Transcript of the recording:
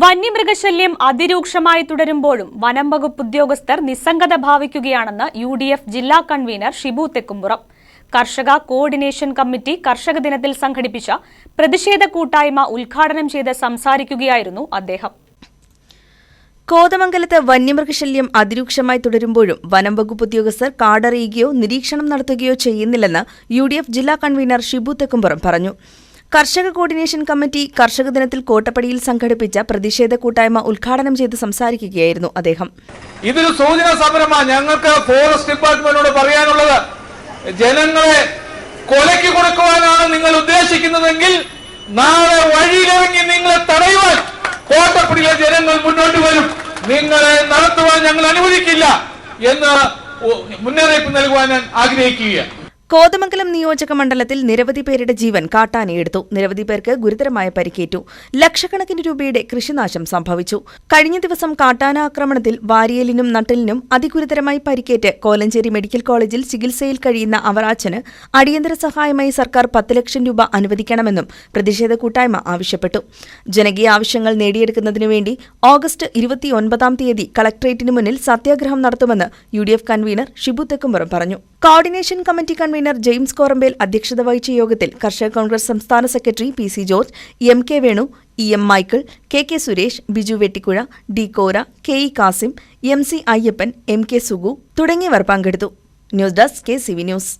വന്യമൃഗശല്യം അതിരൂക്ഷമായി തുടരുമ്പോഴും വനം വകുപ്പ് ഉദ്യോഗസ്ഥർ നിസ്സംഗത ഭാവിക്കുകയാണെന്ന് യു ഡി എഫ് ജില്ലാ കൺവീനർ ഷിബു തെക്കുംപുറം. കർഷക കോർഡിനേഷൻ കമ്മിറ്റി കർഷക ദിനത്തിൽ സംഘടിപ്പിച്ച പ്രതിഷേധ കൂട്ടായ്മ ഉദ്ഘാടനം ചെയ്ത് സംസാരിക്കുകയായിരുന്നു അദ്ദേഹം. കോതമംഗലത്ത് വന്യമൃഗശല്യം അതിരൂക്ഷമായി തുടരുമ്പോഴും വനം വകുപ്പ് ഉദ്യോഗസ്ഥർ കാടറിയുകയോ നിരീക്ഷണം നടത്തുകയോ ചെയ്യുന്നില്ലെന്ന് യു ജില്ലാ കൺവീനർ ഷിബു തെക്കുംപുറം പറഞ്ഞു. കർഷക കോർഡിനേഷൻ കമ്മിറ്റി കർഷക ദിനത്തിൽ കോട്ടപ്പടിയിൽ സംഘടിപ്പിച്ച പ്രതിഷേധ കൂട്ടായ്മ ഉദ്ഘാടനം ചെയ്ത് സംസാരിക്കുകയായിരുന്നു അദ്ദേഹം. ഇതൊരു സൂചന സമരമാണ് ഞങ്ങൾക്ക് ഫോറസ്റ്റ് ഡിപ്പാർട്ട്മെന്റിനോട് പറയാനുള്ളത്. ജനങ്ങളെ കൊലയ്ക്ക് കൊടുക്കുവാനാണ് നിങ്ങൾ ഉദ്ദേശിക്കുന്നതെങ്കിൽ നാളെ വഴിയിലിറങ്ങി നിങ്ങളെ തടയുവാൻ കോട്ടപ്പടിയിലെ ജനങ്ങൾ മുന്നോട്ട് വരും. നിങ്ങളെ നടത്തുവാൻ ഞങ്ങൾ അനുവദിക്കില്ല എന്ന് മുന്നറിയിപ്പ് നൽകുവാൻ ഞാൻ ആഗ്രഹിക്കുകയാണ്. കോതമംഗലം നിയോജക മണ്ഡലത്തിൽ നിരവധി പേരുടെ ജീവൻ കാട്ടാനയെടുത്തു. നിരവധി പേർക്ക് ഗുരുതരമായ പരിക്കേറ്റു. ലക്ഷക്കണക്കിന് രൂപയുടെ കൃഷിനാശം സംഭവിച്ചു. കഴിഞ്ഞ ദിവസം കാട്ടാന ആക്രമണത്തിൽ വാരിയലിനും നട്ടലിനും അതിഗുരുതരമായി പരിക്കേറ്റ് കോലഞ്ചേരി മെഡിക്കൽ കോളേജിൽ ചികിത്സയിൽ കഴിയുന്ന അവറാച്ചന് അടിയന്തര സഹായമായി സർക്കാർ പത്ത് ലക്ഷം രൂപ അനുവദിക്കണമെന്നും പ്രതിഷേധ കൂട്ടായ്മ ആവശ്യപ്പെട്ടു. ജനകീയ ആവശ്യങ്ങൾ നേടിയെടുക്കുന്നതിനു വേണ്ടി ഓഗസ്റ്റ് ഇരുപത്തിയൊൻപതാം തീയതി കളക്ടറേറ്റിന് മുന്നിൽ സത്യാഗ്രഹം നടത്തുമെന്ന് യു കൺവീനർ ഷിബു തെക്കുംപുറം പറഞ്ഞു. Coordination committee convener James Korambel അധ്യക്ഷത വഹിച്ച യോഗത്തിൽ കർഷക കോൺഗ്രസ് സംസ്ഥാന secretary P C George M K Venu E M Michael K K Suresh Biju Vettikuzha D Kora K E Kasim M C Ayyappan M K Sugu തുടങ്ങിയവർ പങ്കെടുത്തു. News desk K C V news.